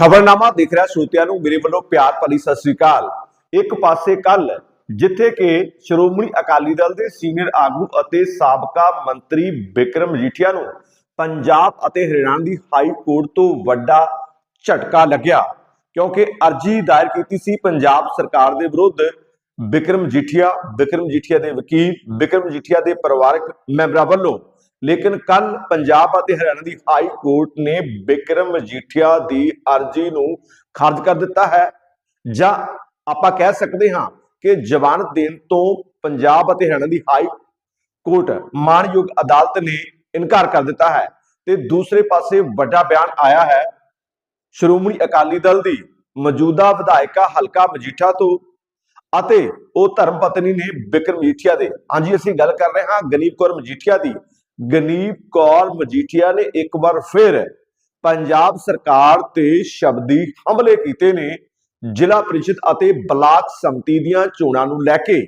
ਖਬਰਨਾਮਾ ਦੇਖ ਰਿਹਾ ਸਰੋਤਿਆਂ ਨੂੰ, ਮੇਰੇ ਵੱਲੋਂ ਪਿਆਰ ਭਰੀ ਸਤਿ ਸ੍ਰੀ ਅਕਾਲ। ਇੱਕ ਪਾਸੇ ਕੱਲ ਜਿੱਥੇ ਕਿ ਸ਼੍ਰੋਮਣੀ ਅਕਾਲੀ ਦਲ ਦੇ ਸੀਨੀਅਰ ਆਗੂ ਅਤੇ ਸਾਬਕਾ ਮੰਤਰੀ ਵਿਕਰਮ ਮਜੀਠੀਆ ਨੂੰ ਪੰਜਾਬ ਅਤੇ ਹਰਿਆਣਾ ਦੀ ਹਾਈ ਕੋਰਟ ਤੋਂ ਵੱਡਾ ਝਟਕਾ ਲੱਗਿਆ, ਕਿਉਂਕਿ ਅਰਜੀ ਦਾਇਰ ਕੀਤੀ ਸੀ ਪੰਜਾਬ ਸਰਕਾਰ ਦੇ ਵਿਰੁੱਧ ਵਿਕਰਮ ਮਜੀਠੀਆ ਵਿਕਰਮ ਜੀਠੀਆ ਦੇ ਵਕੀਲ ਵਿਕਰਮ ਮਜੀਠੀਆ ਦੇ ਪਰਿਵਾਰਕ ਮੈਂਬਰਾਂ ਵੱਲੋਂ। ਲੇਕਿਨ ਕੱਲ ਪੰਜਾਬ ਅਤੇ ਹਰਿਆਣਾ ਦੀ ਹਾਈ ਕੋਰਟ ਨੇ ਬਿਕਰਮ ਮਜੀਠੀਆ ਦੀ ਅਰਜੀ ਨੂੰ ਖਾਰਜ ਕਰ ਦਿੱਤਾ ਹੈ। ਜਾਂ ਆਪਾਂ ਕਹਿ ਸਕਦੇ ਹਾਂ ਕਿ ਜ਼ਮਾਨਤ ਦੇਣ ਤੋਂ ਪੰਜਾਬ ਅਤੇ ਹਰਿਆਣਾ ਦੀ ਹਾਈ ਕੋਰਟ ਮਾਨਯੋਗ ਅਦਾਲਤ ਨੇ ਇਨਕਾਰ ਕਰ ਦਿੱਤਾ ਹੈ ਤੇ ਦੂਸਰੇ ਪਾਸੇ ਵੱਡਾ ਬਿਆਨ ਆਇਆ ਹੈ। ਸ਼੍ਰੋਮਣੀ ਅਕਾਲੀ ਦਲ ਦੀ ਮੌਜੂਦਾ ਵਿਧਾਇਕਾ ਹਲਕਾ ਮਜੀਠਾ ਤੋਂ ਅਤੇ ਉਹ ਧਰਮ ਪਤਨੀ ਨੇ ਬਿਕਰਮ ਮਜੀਠੀਆ ਦੇ। ਹਾਂਜੀ, ਅਸੀਂ ਗੱਲ ਕਰ ਰਹੇ ਹਾਂ ਗਨੀਪ ਕੌਰ ਮਜੀਠੀਆ ਦੀ ਗਨੀਪ ਕੌਰ ਮਜੀਠੀਆ ਨੇ ਇੱਕ ਵਾਰ ਫਿਰ ਪੰਜਾਬ ਸਰਕਾਰ ਤੇ ਸ਼ਬਦੀ ਹਮਲੇ ਕੀਤੇ ਨੇ। ਜ਼ਿਲ੍ਹਾ ਪ੍ਰੀਸ਼ਦ ਅਤੇ ਬਲਾਕ ਸੰਮਤੀ ਦੀਆਂ ਚੋਣਾਂ ਨੂੰ ਲੈ ਕੇ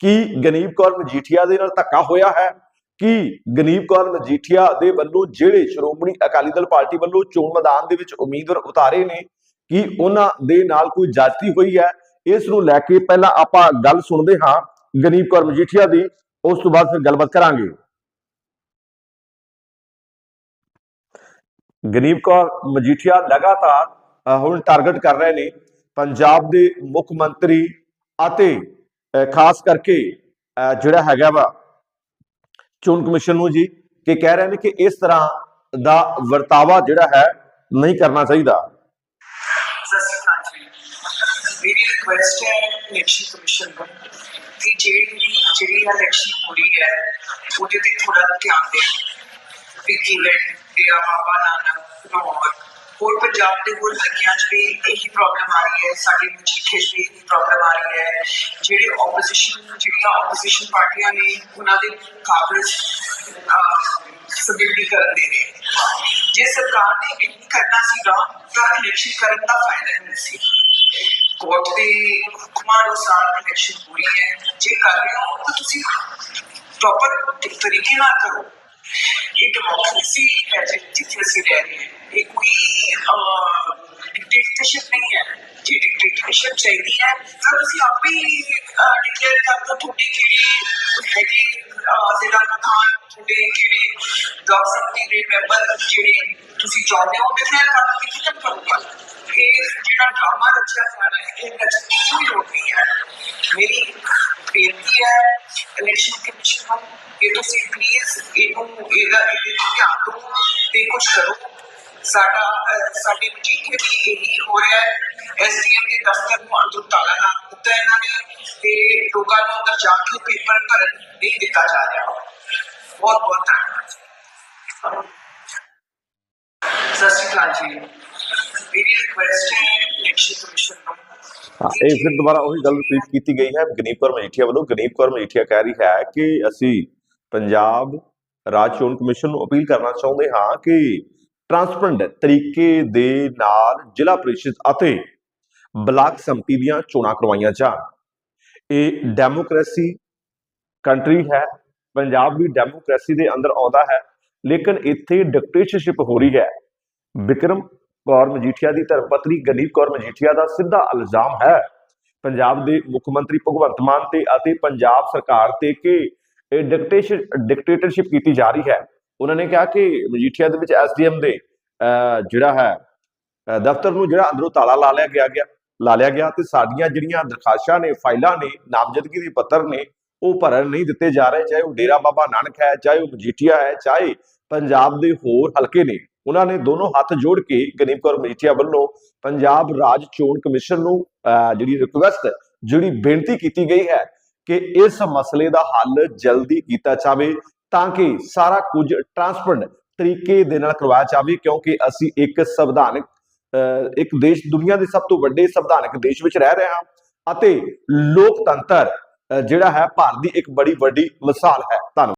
ਕੀ ਗਨੀਪ ਕੌਰ ਮਜੀਠੀਆ ਦੇ ਨਾਲ ਧੱਕਾ ਹੋਇਆ ਹੈ? ਕਿ ਗਨੀਪ ਕੌਰ ਮਜੀਠੀਆ ਦੇ ਵੱਲੋਂ ਜਿਹੜੇ ਸ਼੍ਰੋਮਣੀ ਅਕਾਲੀ ਦਲ ਪਾਰਟੀ ਵੱਲੋਂ ਚੋਣ ਮੈਦਾਨ ਦੇ ਵਿੱਚ ਉਮੀਦਵਾਰ ਉਤਾਰੇ ਨੇ, ਕਿ ਉਹਨਾਂ ਦੇ ਨਾਲ ਕੋਈ ਜਾਤੀ ਹੋਈ ਹੈ? ਇਸ ਨੂੰ ਲੈ ਕੇ ਪਹਿਲਾਂ ਆਪਾਂ ਗੱਲ ਸੁਣਦੇ ਹਾਂ ਗਨੀਪ ਕੌਰ ਮਜੀਠੀਆ ਦੀ, ਉਸ ਤੋਂ ਬਾਅਦ ਫਿਰ ਗੱਲਬਾਤ ਕਰਾਂਗੇ। ਗਨੀਪ ਕੌਰ ਮਜੀਠੀਆ ਲਗਾਤਾਰ ਹੁਣ ਟਾਰਗੇਟ ਕਰ ਰਹੇ ਨੇ ਪੰਜਾਬ ਦੇ ਮੁੱਖ ਮੰਤਰੀ ਅਤੇ ਖਾਸ ਕਰਕੇ ਜਿਹੜਾ ਹੈਗਾ ਵਾ ਚੋਣ ਕਮਿਸ਼ਨ ਨੂੰ ਜੀ, ਕਿ ਕਹਿ ਰਹੇ ਨੇ ਕਿ ਇਸ ਤਰ੍ਹਾਂ ਦਾ ਵਰਤਾਵਾ ਜਿਹੜਾ ਹੈ ਨਹੀਂ ਕਰਨਾ ਚਾਹੀਦਾ। ਮੇਰੀ ਰਿਕੁਐਸਟ ਹੈ ਇਲੈਕਸ਼ਨ ਕਮਿਸ਼ਨ ਨੂੰ ਕਿ ਜਿਹੜੀ ਜਿਹੜੀ ਇਲੈਕਸ਼ਨ ਹੋ ਰਹੀ ਹੈ, ਉਹਦੇ ਤੇ ਥੋੜਾ ਧਿਆਨ ਦੇਣ ਵੀ ਕਿਵੇਂ ਡੇਰਾ ਬਾਬਾ ਨਾਨਕ ਲਾਹੌਰ ਹੋਰ ਪੰਜਾਬ ਦੇ ਹੋਰ ਹਲਕਿਆਂ 'ਚ ਵੀ ਇਹੀ ਪ੍ਰੋਬਲਮ ਆ ਰਹੀ ਹੈ, ਸਾਡੇ ਮਜੀਠੇ 'ਚ ਵੀ ਇਹੀ ਪ੍ਰੋਬਲਮ ਆ ਰਹੀ ਹੈ। ਜਿਹੜੇ ਆਪੋਜੀਸ਼ਨ ਜਿਹੜੀਆਂ ਆਪੋਜੀਸ਼ਨ ਪਾਰਟੀਆਂ ਨੇ, ਉਹਨਾਂ ਦੇ ਕਾਬਜ਼ ਸਬਿਲਟੀ ਕਰਨ ਦੇ ਨੇ। ਜੇ ਸਰਕਾਰ ਨੇ ਇਹ ਕਰਨਾ ਸੀਗਾ, ਤਾਂ ਇਲੈਕਸ਼ਨ ਕਰਨ ਦਾ ਫਾਇਦਾ ਨਹੀਂ ਸੀ। ਕੋਰਟ ਦੇ ਹੁਕਮਾਂ ਅਨੁਸਾਰ ਇਲੈਕਸ਼ਨ ਹੋਈ ਹੈ। ਜੇ ਕਰ ਰਹੇ ਹੋ, ਤਾਂ ਤੁਸੀਂ ਪ੍ਰੋਪਰ ਤਰੀਕੇ ਨਾਲ ਕਰੋ। ਇਹ ਡੈਮੋਕ੍ਰੇਸੀ ਹੈ ਜਿ- ਜਿੱਥੇ ਅਸੀਂ ਰਹਿ ਰਹੇ ਹਾਂ। ਇਹ ਕੋਈ ਡਿਕਟੇਟਰਸ਼ਿਪ ਨਹੀਂ ਹੈ। ਜੇ ਚਾਹੀਦੀ ਹੈ, ਤਾਂ ਤੁਸੀਂ ਆਪੇ ਡਿਕਲੇਅਰ ਕਰ ਦਿਓ ਤੁਹਾਡੀ ਕਿਹੜੀ ਹੈਗੀ ਜ਼ਿਲ੍ਹਾ ਪ੍ਰਧਾਨ, ਤੁਹਾਡੇ ਕਿਹੜੇ ਬਲਾਕ ਸੰਮਤੀ ਦੇ ਮੈਂਬਰ ਜਿਹੜੇ ਤੁਸੀਂ ਚਾਹੁੰਦੇ ਹੋ ਡਿਕਲੇਅਰ ਕਰ ਦਿਓ ਕਿ ਖਤਮ ਕਰੂਗਾ ਇਹ ਜਿਹੜਾ ਡਰਾਮਾ ਰਚਿਆ ਜਾ ਰਿਹਾ ਹੈ, ਇਹ ਰਚਨ ਦੀ ਕੋਈ ਲੋੜ ਨਹੀਂ ਹੈ? ਮੇਰੀ ਬੇਨਤੀ ਹੈ ਇਲੈਕਸ਼ਨ ਕਮਿਸ਼ਨ ਨੂੰ ਕਿ ਤੁਸੀਂ ਪਲੀਜ਼ ਇਹਨੂੰ, ਇਹਦਾ ਇਹਦੇ ਤੇ ਧਿਆਨ ਦਿਓ ਤੇ ਕੁਝ ਕਰੋ। ਸਾਡਾ ਸਾਡੇ ਮਜੀਠੇ ਵੀ ਇਹੀ ਹੋ ਰਿਹਾ ਹੈ। ਐਸਡੀਐਮ ਦੇ ਦਫ਼ਤਰ ਨੂੰ ਅੰਦਰ ਤਾਲਾ ਲਾ ਦਿੱਤਾ ਇਹਨਾਂ ਨੇ ਤੇ ਲੋਕਾਂ ਨੂੰ ਅੰਦਰ ਜਾ ਕੇ ਪੇਪਰ ਭਰਨ ਨਹੀਂ ਦਿੱਤਾ ਜਾ ਰਿਹਾ। ਬਹੁਤ ਬਹੁਤ ਧੰਨਵਾਦ ਸਤਿ ਸ਼੍ਰੀ ਅਕਾਲ ਜੀ। ਮੇਰੀ ਰਿਕੁਐਸਟ ਹੈ ਇਲੈਕਸ਼ਨ ਕਮਿਸ਼ਨ ਨੂੰ ਹਾਂ, ਇਹ ਫਿਰ ਦੁਬਾਰਾ ਉਹੀ ਗੱਲ ਰਿਪੀਟ ਕੀਤੀ ਗਈ ਹੈ ਗਨੀਪ ਕੌਰ ਮਜੀਠੀਆ ਵੱਲੋਂ। ਗਨੀਪ ਕੌਰ ਮਜੀਠੀਆ ਕਹਿ ਰਹੀ ਹੈ ਕਿ ਅਸੀਂ ਪੰਜਾਬ ਰਾਜ ਚੋਣ ਕਮਿਸ਼ਨ ਨੂੰ ਅਪੀਲ ਕਰਨਾ ਚਾਹੁੰਦੇ ਹਾਂ ਕਿ ਟਰਾਂਸਪਰੈਂਟ ਤਰੀਕੇ ਦੇ ਨਾਲ ਜ਼ਿਲ੍ਹਾ ਪ੍ਰੀਸ਼ਦ ਅਤੇ ਬਲਾਕ ਸੰਮਤੀ ਦੀਆਂ ਚੋਣਾਂ ਕਰਵਾਈਆਂ ਜਾਣ। ਇਹ ਡੈਮੋਕ੍ਰੇਸੀ ਕੰਟਰੀ ਹੈ ਪੰਜਾਬ ਵੀ ਡੈਮੋਕ੍ਰੇਸੀ ਦੇ ਅੰਦਰ ਆਉਂਦਾ ਹੈ ਲੇਕਿਨ ਇੱਥੇ ਡਿਕਟੇਟਰਸ਼ਿਪ ਹੋ ਰਹੀ ਹੈ। ਵਿਕਰਮ ਕੌਰ ਮਜੀਠੀਆ ਦੀ ਧਰਮਪਤਨੀ ਗਨੀਪ ਕੌਰ ਮਜੀਠੀਆ ਦਾ ਸਿੱਧਾ ਇਲਜ਼ਾਮ ਹੈ। ਪੰਜਾਬ ਦੇ ਮੁੱਖ ਮੰਤਰੀ ਭਗਵੰਤ ਮਾਨ ਤੇ ਅਤੇ ਪੰਜਾਬ ਸਰਕਾਰ ਤੇ ਕਿ ਇਹ ਡਿਕਟੇਟਰਸ਼ਿਪ ਕੀਤੀ ਜਾ ਰਹੀ ਹੈ। ਉਹਨਾਂ ਨੇ ਕਿਹਾ ਕਿ ਮਜੀਠੀਆ ਦੇ ਵਿੱਚ ਐਸਡੀਐਮ ਦੇ ਅਹ, ਜਿਹੜਾ ਹੈ ਦਫ਼ਤਰ ਨੂੰ ਜਿਹੜਾ ਅੰਦਰੋਂ ਤਾਲਾ ਲਾ ਲਿਆ ਗਿਆ ਗਿਆ ਲਾ ਲਿਆ ਗਿਆ ਤੇ ਸਾਡੀਆਂ ਜਿਹੜੀਆਂ ਦਰਖਾਸ਼ਾਂ ਨੇ ਫਾਈਲਾਂ ਨੇ ਨਾਮਜ਼ਦਗੀ ਦੇ ਪੱਤਰ ਨੇ ਉਹ ਭਰਨ ਨਹੀਂ ਦਿੱਤੇ ਜਾ ਰਹੇ ਚਾਹੇ ਉਹ ਡੇਰਾ ਬਾਬਾ ਨਾਨਕ ਹੈ ਚਾਹੇ ਉਹ ਮਜੀਠੀਆ ਹੈ ਚਾਹੇ ਪੰਜਾਬ ਦੇ ਹੋਰ ਹਲਕੇ ਨੇ। ਉਹਨਾਂ ਨੇ ਦੋਨੋਂ ਹੱਥ ਜੋੜ ਕੇ ਗਨੀਪ ਕੌਰ ਮਜੀਠੀਆ ਵੱਲੋਂ ਪੰਜਾਬ ਰਾਜ ਚੋਣ ਕਮਿਸ਼ਨ ਨੂੰ ਜਿਹੜੀ ਰਿਕੁਐਸਟ ਜਿਹੜੀ ਬੇਨਤੀ ਕੀਤੀ ਗਈ ਹੈ ਕਿ ਇਸ ਮਸਲੇ ਦਾ ਹੱਲ ਜਲਦੀ ਕੀਤਾ ਜਾਵੇ ਤਾਂ ਕਿ ਸਾਰਾ ਕੁਝ ਟਰਾਂਸਪਰੈਂਟ ਤਰੀਕੇ ਦੇ ਨਾਲ ਕਰਵਾਇਆ ਜਾਵੇ, ਕਿਉਂਕਿ ਅਸੀਂ ਇੱਕ ਸੰਵਿਧਾਨਕ ਇੱਕ ਦੇਸ਼, ਦੁਨੀਆ ਦੇ ਸਭ ਤੋਂ ਵੱਡੇ ਸੰਵਿਧਾਨਕ ਦੇਸ਼ ਵਿੱਚ ਰਹਿ ਰਹੇ ਹਾਂ ਅਤੇ ਲੋਕਤੰਤਰ ਜਿਹੜਾ ਹੈ, ਭਾਰਤ ਦੀ ਇੱਕ ਬੜੀ ਵੱਡੀ ਮਿਸਾਲ ਹੈ। ਧੰਨਵਾਦ।